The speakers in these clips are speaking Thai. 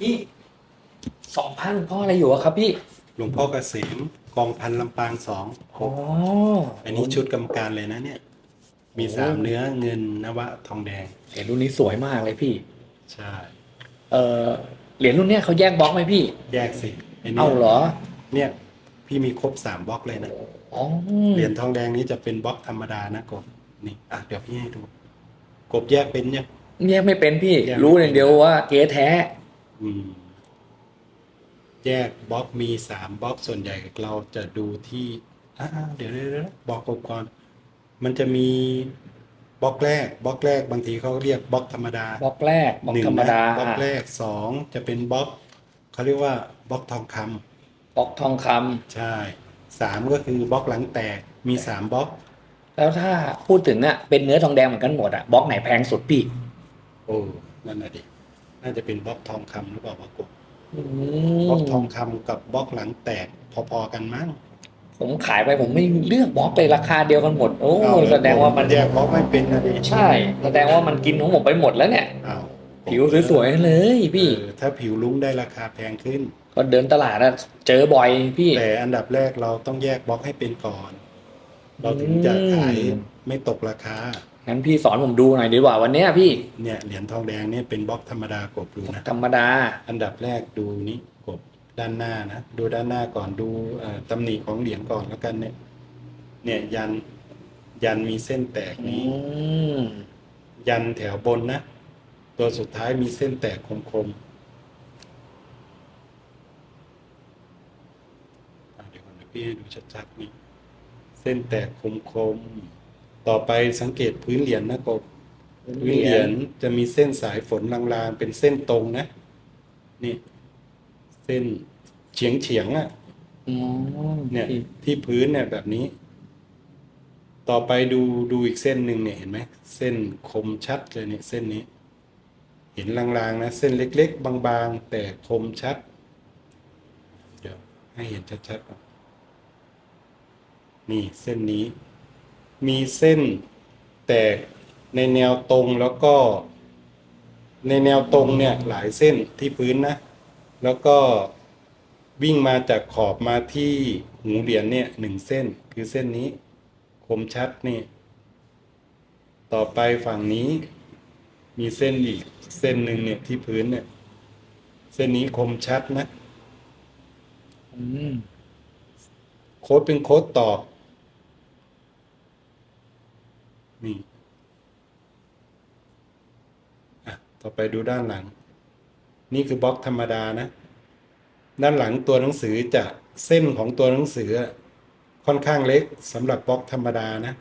พี่สองพันหลวงพ่ออะไรอยู่อะครับพี่ หลวงพ่อเกษมกองพันลำปางสองอ๋ออันนี้ชุดกรรมการเลยนะเนี่ย มีสามเนื้อเงินนวะทองแดง เหรียญรุ่นนี้สวยมากเลยพี่ ใช่ เออเหรียญรุ่นเนี้ยเขาแยกบล็อกไหมพี่ แยกสินนี้ยเอาเหรอ เนี่ยพี่มีครบสามบล็อกเลยนะอ๋อเหรียญทองแดงนี้จะเป็นบล็อกธรรมดานะกบนี่อะเดี๋ยวพี่ให้ดู กบแยกเป็นเนี่ยงแยกไม่เป็นพี่แยกไม่เป็นรู้อย่างเดียวว่าเก๊แท้ อืมแยกบล็อกมีสามบล็อกส่วนใหญ่เราจะดูที่อ่าเดี๋ยวเดี๋ยวเดี๋ยวบอกกบก่อน มันจะมีบล็อกแรกบล็อกแรกบางทีเขาเรียกบล็อกธรรมดาบล็อกแรกบล็อกหนึ่งธรรมดานะบล็อกแรกสองจะเป็นบล็อกเขาเรียกว่าบล็อกทองคำบล็อกทองคำใช่สามก็คือบล็อกหลังแตกมีสามบล็อก แล้วถ้าพูดถึงอะเป็นเนื้อทองแดงเหมือนกันหมดอะบล็อกไหนแพงสุดพี่ โอ้นั่นน่ะดิ น่าจะเป็นบล็อกทองคำหรือเปล่าวะกบอืบล็อกทอมงคำกับบล็อกหลังแตกพอๆกันมั้งผมขายไปผมไม่เลือกบล็อกเลยราคาเดียวกันหมด โอ้เอแสดงว่ามันแยกบล็อกไม่เป็นนะดิใช่ แสดงว่ามันกินของผมไปหมดแล้วเนี่ย อ้าวผิวสวยๆเลยพี่ เออถ้าผิวลุ้งได้ราคาแพงขึ้น ก็เดินตลาดอะเจอบ่อยพี่ แต่อันดับแรกเราต้องแยกบล็อกให้เป็นก่อน เราถึงจะขายอืม ไม่ตกราคา งั้นพี่สอนผมดูหน่อยดีกว่าวันเนี้ยพี่เนี่ยเหรียญทองแดงเนี่ยเป็นบล็อกธรรมดากบดูนะธรรมดา อันดับแรกดูนี้กบด้านหน้านะดูด้านหน้าก่อนดูเอ่อตำหนิของเหรียญก่อนแล้วกันเนี่ย เนี่ยยันยันมีเส้นแตกอืนี้ มยันแถวบนนะ ตัวสุดท้ายมีเส้นแตกคมๆอะเดี๋ยวก่อนนะพี่ให้ดูชัดๆนี่เส้นแตกคมๆ ต่อไปสังเกตพื้นเหรียญนะกบพื้นเหรียญจะมีเส้นสายฝนลางๆ เป็นเส้นตรงนะ นี่ เส้นเฉียงเฉียงๆอะอืมเนี่ยพี่ที่พื้นเนี่ยแบบนี้ ต่อไปดูดูอีกเส้นหนึ่งเนี่ยเห็นไหมเส้นคมชัดเลยเนี่ยเส้นนี้ เห็นลางๆนะเส้นเล็ก ๆ บางๆ แต่คมชัด เดี๋ยวให้เห็นชัดๆก่อนนี่เส้นนี้ มีเส้นแตกในแนวตรงแล้วก็ ในแนวตรงเนี่ยหลายเส้นที่พื้นนะ แล้วก็วิ่งมาจากขอบมาที่หูเหรียญเนี่ยหนึ่งเส้นคือเส้นนี้คมชัดนี่ ต่อไปฝั่งนี้ มีเส้นอีกเส้นหนึ่งเนี่ยที่พื้นเนี่ย เส้นนี้คมชัดนะอืมโค้ดเป็นโค้ดตอก นี่ต่อไปดูด้านหลัง นี่คือบล็อกธรรมดานะ ด้านหลังตัวหนังสือจะเส้นของตัวหนังสือ ค่อนข้างเล็กสำหรับบล็อกธรรมดานะ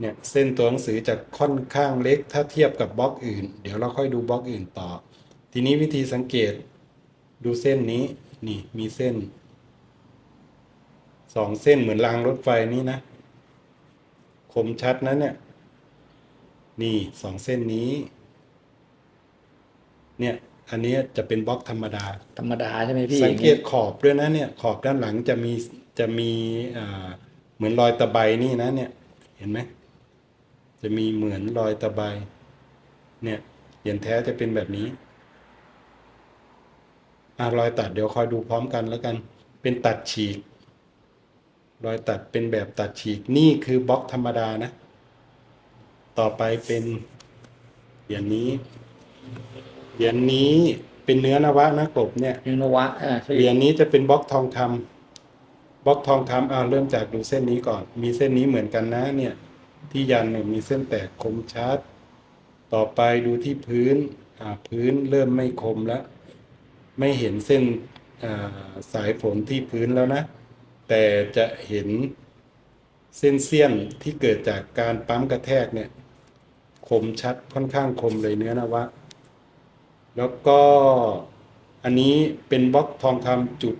เนี่ยเส้นตัวหนังสือจะค่อนข้างเล็กถ้าเทียบกับบล็อกอื่น เดี๋ยวเราค่อยดูบล็อกอื่นต่อ ทีนี้วิธีสังเกตดูเส้นนี้นี่มีเส้นสองเส้นเหมือนรางรถไฟนี่นะ คมชัดนะเนี่ย นี่สองเส้นนี้ เนี่ย อันนี้จะเป็นบล็อกธรรมดา ธรรมดาใช่ไหมพี่สังเกตขอบด้วยนะเนี่ย ขอบด้านหลังจะมีจะมีอ่าเหมือนรอยตะไบนี่นะ เนี่ย เห็นไหมจะมีเหมือนรอยตะไบเนี่ยเหรียญแท้จะเป็นแบบนี้อ่ารอยตัดเดี๋ยวคอยดูพร้อมกันแล้วกัน เป็นตัดฉีก รอยตัดเป็นแบบตัดฉีกนี่คือบล็อกธรรมดานะ ต่อไปเป็นเหรียญนี้เหรียญนี้เป็นเนื้อนวะนะกบเนี่ยเนื้อนวะอ่าใช่เหรียญนี้จะเป็นบล็อกทองคำบล็อกทองคำอ่าเริ่มจากดูเส้นนี้ก่อน มีเส้นนี้เหมือนกันนะเนี่ย ที่ยันเนี่ยมีเส้นแตกคมชัด ต่อไปดูที่พื้นอ่าพื้นเริ่มไม่คมแล้ว ไม่เห็นเส้นอ่าสายฝนที่พื้นแล้วนะ แต่จะเห็นเส้นเสี้ยนที่เกิดจากการปั๊มกระแทกเนี่ย คมชัดค่อนข้างคมเลยเนื้อนวะ แล้วก็อันนี้เป็นบล็อกทองคำจุด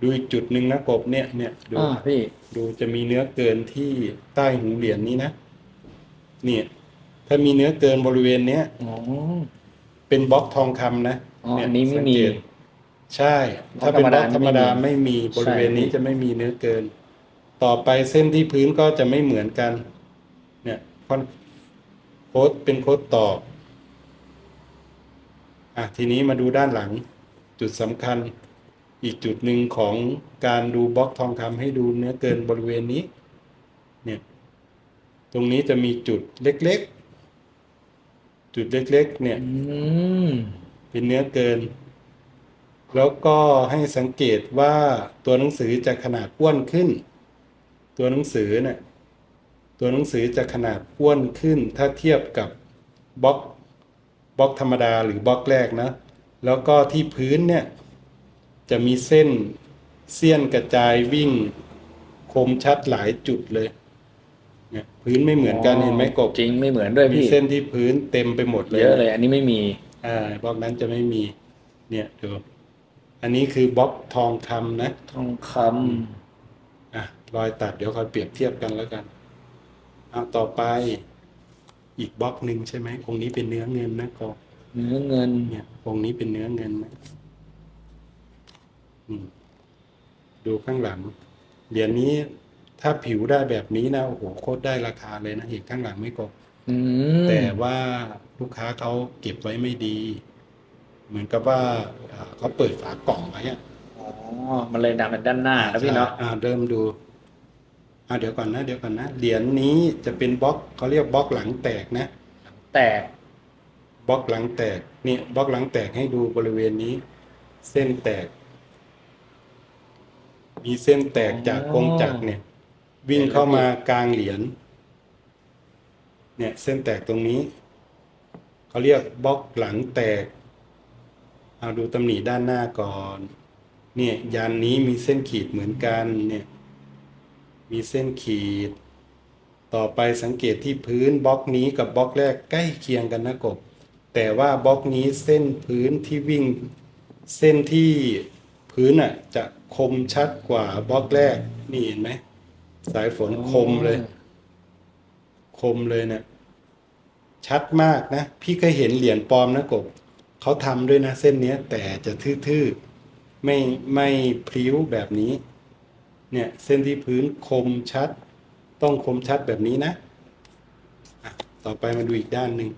ดูอีกจุดหนึ่งนะกบเนี่ยเนี่ยดูอ่าพี่ดูจะมีเนื้อเกินที่ใต้หูเหรียญนี้นะเนี่ยถ้ามีเนื้อเกินบริเวณเนี้ยอ๋อ เป็นบล็อกทองคำนะอ๋อเยอันนี้ไม่มีสังเกตใช่ ถ้าเป็นบล็อกธรรมดาธรรมดาไม่มีบริเวณนี้ใช่ จะไม่มีเนื้อเกิน ต่อไปเส้นที่พื้นก็จะไม่เหมือนกัน เนี่ยคอน โค้ดเป็นโค้ดตอกอะทีนี้มาดูด้านหลัง จุดสำคัญอีกจุดหนึ่งของการดูบล็อกทองคำให้ดูเนื้อเกินบริเวณนี้ เนี่ย ตรงนี้จะมีจุดเล็กๆ จุดเล็กๆ เนี่ยอืมเป็นเนื้อเกิน แล้วก็ให้สังเกตว่าตัวหนังสือจะขนาดอ้วนขึ้น ตัวหนังสือเนี่ย ตัวหนังสือจะขนาดอ้วนขึ้นถ้าเทียบกับบล็อกบล็อกธรรมดาหรือบล็อกแรกนะ แล้วก็ที่พื้นเนี่ย จะมีเส้นเสี้ยนกระจายวิ่ง คมชัดหลายจุดเลยเนี่ยพื้นไม่เหมือนกันเห็นไหมกบจริงไม่เหมือนด้วยมีพี่เส้นที่พื้นเต็มไปหมดเลยเยอะเลย อันนี้ไม่มี อ่าบล็อกนั้นจะไม่มี เนี่ยดูอันนี้คือบล็อกทองคำนะ ทองคอะรอยตัดเดี๋ยวคอยเปรียบเทียบกันแล้วกัน เอาต่อไปอีกบล็อกหนึ่งใช่ไหมองค์นี้เป็นเนื้อเงินนะกอบำเนื้อเงินเนี่ยองค์นี้เป็นเนื้อเงินนะอืมดูข้างหลังเหรียญนี้ถ้าผิวได้แบบนี้นะโอ้โหโคตรได้ราคาเลยนะเห็นข้างหลังไม่กบอืมแต่ว่าลูกค้าเขาเก็บไว้ไม่ดี เหมือนกับว่าอ่าเขาเปิดฝากล่องไว้อะอ๋อมันเลยดำเป็นด้านหน้าแล้วพี่เนาะอ่าเริ่มดู อ่าเดี๋ยวก่อนนะเดี๋ยวก่อนนะเหรียญนี้จะเป็นบล็อกเขาเรียกบล็อกหลังแตกนะ แตกบล็อกหลังแตกนี่บล็อกหลังแตกให้ดูบริเวณนี้ เส้นแตก มีเส้นแตกจากกงจักรเนี่ย วิ่งเข้ามากลางเหรียญเนี่ยเส้นแตกตรงนี้เขาเรียกบล็อกหลังแตกเอาดูตำหนิด้านหน้าก่อน เนี่ยยันนี้มีเส้นขีดเหมือนกันเนี่ย มีเส้นขีด ต่อไปสังเกตที่พื้นบล็อกนี้กับบล็อกแรกใกล้เคียงกันนะกบ แต่ว่าบล็อกนี้เส้นพื้นที่วิ่ง เส้นที่พื้นอะจะคมชัดกว่าบล็อกแรกนี่เห็นไหมสายฝนคมเลย คมเลยเนะี่ยชัดมากนะ พี่เคยเห็นเหรียญปลอมนะกบเขาทำด้วยนะเส้นนี้แต่จะทื่อๆ ไม่ไม่พลิ้วแบบนี้ เนี่ยเส้นที่พื้นคมชัด ต้องคมชัดแบบนี้นะอะต่อไปมาดูอีกด้านหนึ่ง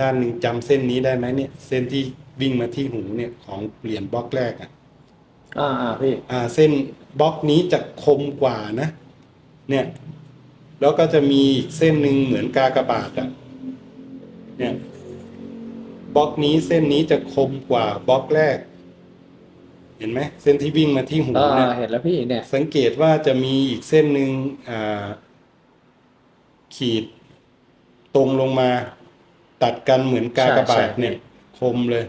ด้านหนึ่งจำเส้นนี้ได้ไหมเนี่ย เส้นที่วิ่งมาที่หูเนี่ยของเหรียญบล็อกแรกอะอ่าอ่าพี่อ่าเส้นบล็อกนี้จะคมกว่านะ เนี่ยแล้วก็จะมีอีกเส้นหนึ่งเหมือนกากบาทอะเนี่ยบล็อกนี้เส้นนี้จะคมกว่าบล็อกแรก เห็นไหมเส้นที่วิ่งมาที่หูอ่าเนี่ยเห็นแล้วพี่เนี่ย สังเกตว่าจะมีอีกเส้นหนึ่งอ่าขีดตรงลงมา ตัดกันเหมือนกากบาทใช่ใช่เนี่ย คมเลย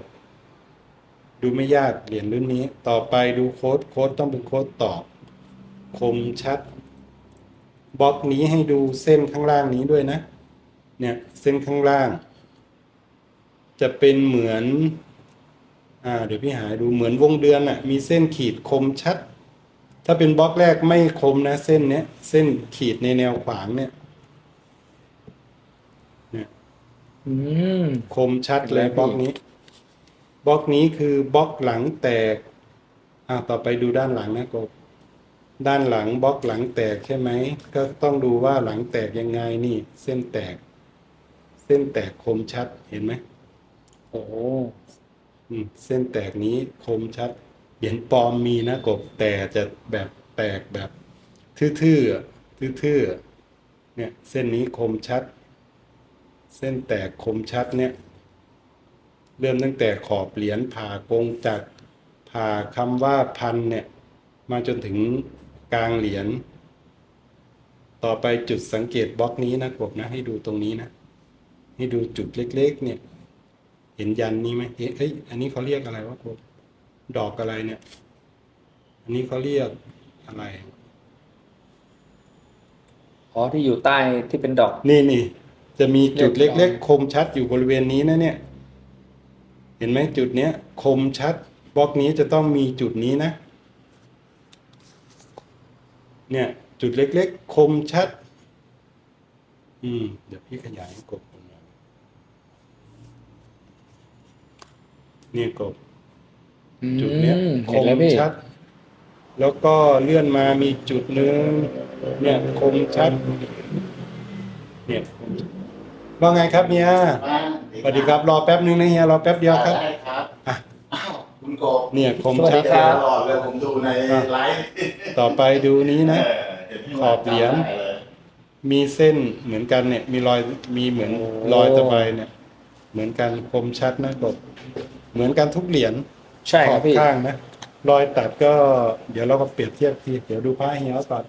ดูไม่ยากเหรียญรุ่นนี้ ต่อไปดูโค้ดโค้ดต้องเป็นโค้ดตอบ คมชัดบล็อกนี้ให้ดูเส้นข้างล่างนี้ด้วยนะ เนี่ย เส้นข้างล่าง จะเป็นเหมือน อ่าเดี๋ยวพี่หาดูเหมือนวงเดือนอะ่ะ มีเส้นขีดคมชัด ถ้าเป็นบล็อกแรกไม่คมนะ เส้นเนี้ย เส้นขีดในแนวขวางเนี่ยเนี่ยอืม คมชัดเลยเห็นไหมบล็อกนี้บล็อกนี้คือบล็อกหลังแตกอ่าต่อไปดูด้านหลังนะกบด้านหลังบล็อกหลังแตกใช่ไหมก็ต้องดูว่าหลังแตกยังไงนี่ เส้นแตก เส้นแตกคมชัดเห็นไหมโอ้อืม เส้นแตกนี้คมชัด เหรียญปลอมมีนะกบแต่จะแบบแตกแบบ ทื่อๆทื่อๆเนี่ยเส้นนี้คมชัด เส้นแตกคมชัดเนี่ย เริ่มตั้งแต่ขอบเหรียญผ่ากงจักรผ่าคำว่าพันเนี่ย มาจนถึงกลางเหรียญต่อไปจุดสังเกตบล็อกนี้นะกบนะ ให้ดูตรงนี้นะ ให้ดูจุดเล็ก ๆ เนี่ย เห็นยันนี้ไหมเอ๊ะเอ้ยอันนี้เขาเรียกอะไรวะกบดอกอะไรเนี่ย อันนี้เขาเรียกอะไรอ๋อที่อยู่ใต้ที่เป็นดอก นี่นี่จะมีจุดเรียกเล็กดอกๆ คมชัดอยู่บริเวณนี้นะเนี่ย เห็นไหมจุดเนี้ย คมชัดบล็อกนี้จะต้องมีจุดนี้นะ เนี่ย จุดเล็ก ๆ คมชัด อืม เดี๋ยวพี่ขยายให้กบดูหน่อย เนี่ยกบอืจุดเนี้ยมคเห็นมแล้วพี่ชัด แล้วก็เลื่อนมามีจุดหนึ่งเนี่ยคมชัด เนี่ยว่าไงครับเฮียสวัสดีครับ รอแป๊บนึงนะเฮียรอแป๊บเดียวครับได้ครับกบเนี่ยคมสวัสชัดีดครับตลอดเลยผมดูในไลฟ์ต่อไปดูนี้นะเออเห็นพี่ขอบเหรียญจำได้ลมีเส้นเหมือนกันเนี่ย มีรอยมีเหมือนโอ้รอยตะไบเนี่ย เหมือนกันคมชัดนะกบ เหมือนกันทุกเหรียญใช่ขคอรับบพี่ ข้างนะรอยตัดก็เดี๋ยวเราก็เปรียบเทียบทีเดี๋ยวดูผ้าเหี่ยวตัด